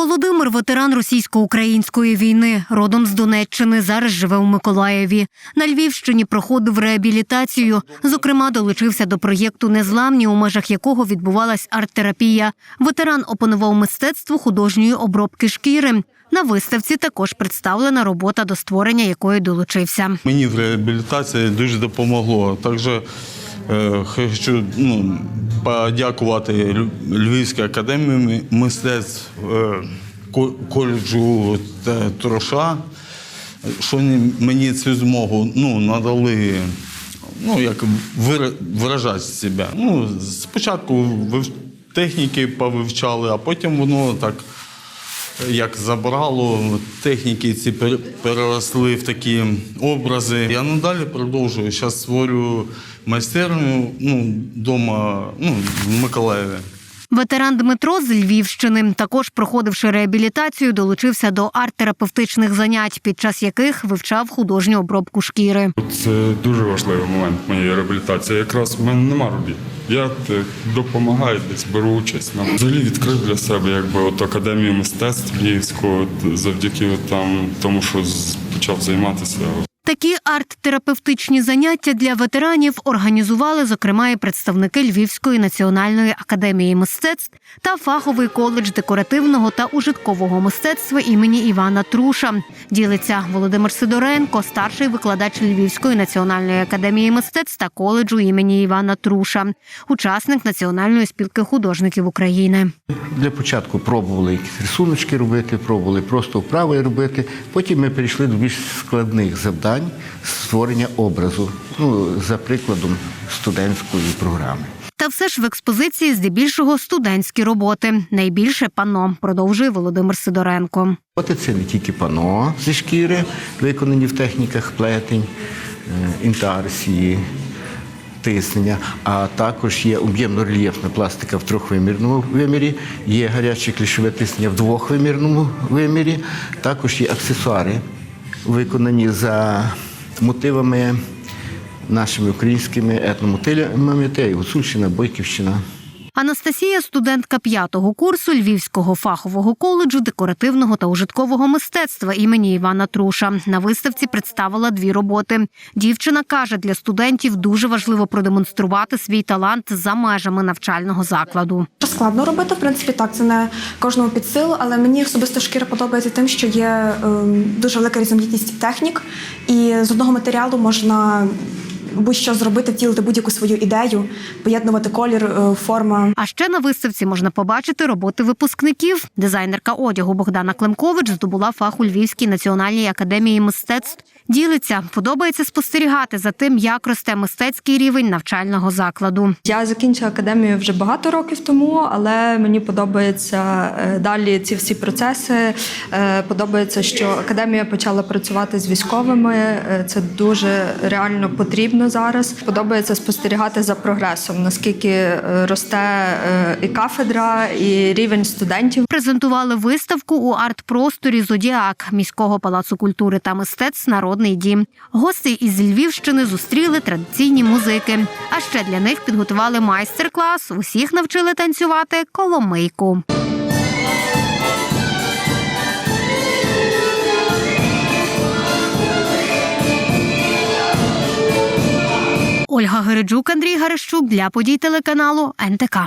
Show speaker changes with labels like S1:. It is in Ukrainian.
S1: Володимир ветеран російсько-української війни, родом з Донеччини. Зараз живе у Миколаєві. На Львівщині проходив реабілітацію. Зокрема, долучився до проєкту Незламні, у межах якого відбувалась арт-терапія. Ветеран опанував мистецтво художньої обробки шкіри. На виставці також представлена робота, до створення якої долучився.
S2: Мені в реабілітації дуже допомогло. Також хочу ну, подякувати Львівській академії мистецтв е, коледжу Троша, що мені цю змогу ну, надали. Ну, як вира- виражати себе. Ну, спочатку техніки повивчали, а потім воно так як забрало, техніки ці пер- переросли в такі образи. Я надалі продовжую. Зараз створюю майстерню ну, вдома ну, в Миколаєві.
S1: Ветеран Дмитро з Львівщини, також проходивши реабілітацію, долучився до арт-терапевтичних занять, під час яких вивчав художню обробку шкіри.
S3: Це дуже важливий момент моєї реабілітації. Якраз в мене нема робіт. Я е, допомагаю, десь беру участь. Ну, Взагалі відкрив для себе якби от академію мистецтв Львівську, завдяки там тому, що почав займатися.
S1: Такі арт-терапевтичні заняття для ветеранів організували, зокрема, і представники Львівської національної академії мистецтв та фаховий коледж декоративного та ужиткового мистецтва імені Івана Труша. Ділиться Володимир Сидоренко, старший викладач Львівської національної академії мистецтв та коледжу імені Івана Труша, учасник Національної спілки художників України.
S4: Для початку пробували якісь рисуночки робити, пробували просто вправи робити. Потім ми перейшли до більш складних завдань створення образу, ну, за прикладом студентської програми.
S1: Та все ж в експозиції здебільшого студентські роботи. Найбільше панно, продовжує Володимир Сидоренко.
S4: От це не тільки пано зі шкіри, виконані в техніках плетень, е, інтарсії, тиснення, а також є об'ємно-рельєфна пластика в трьохвимірному вимірі, є гаряче клішове тиснення в двохвимірному вимірі, також є аксесуари, виконані за мотивами нашими українськими етномотивами, те Гуцульщина, Бойківщина.
S1: Анастасія студентка п'ятого курсу Львівського фахового коледжу декоративного та ужиткового мистецтва імені Івана Труша. На виставці представила дві роботи. Дівчина каже, для студентів дуже важливо продемонструвати свій талант за межами навчального закладу.
S5: Складно робити, в принципі, так, це не кожному під силу, але мені особисто шкіра подобається тим, що є ем, дуже велика різноманітність технік, і з одного матеріалу можна будь-що зробити, втілити будь-яку свою ідею, поєднувати колір, е, форма.
S1: А ще на виставці можна побачити роботи випускників. Дизайнерка одягу Богдана Климкович здобула фах у Львівській національній академії мистецтв. Ділиться, подобається спостерігати за тим, як росте мистецький рівень навчального закладу.
S6: Я закінчила академію вже багато років тому, але мені подобається е, далі ці всі процеси. Е, Подобається, що академія почала працювати з військовими. Це дуже реально потрібно зараз. Подобається спостерігати за прогресом, наскільки е, росте е, і кафедра, і рівень студентів.
S1: Презентували виставку у арт-просторі Зодіак міського палацу культури та мистецтв Народний дім. Гостей із Львівщини зустріли традиційні музики. А ще для них підготували майстер-клас. Усіх навчили танцювати коломийку. Ольга Гереджук, Андрій Гарещук для подій телеканалу НТК.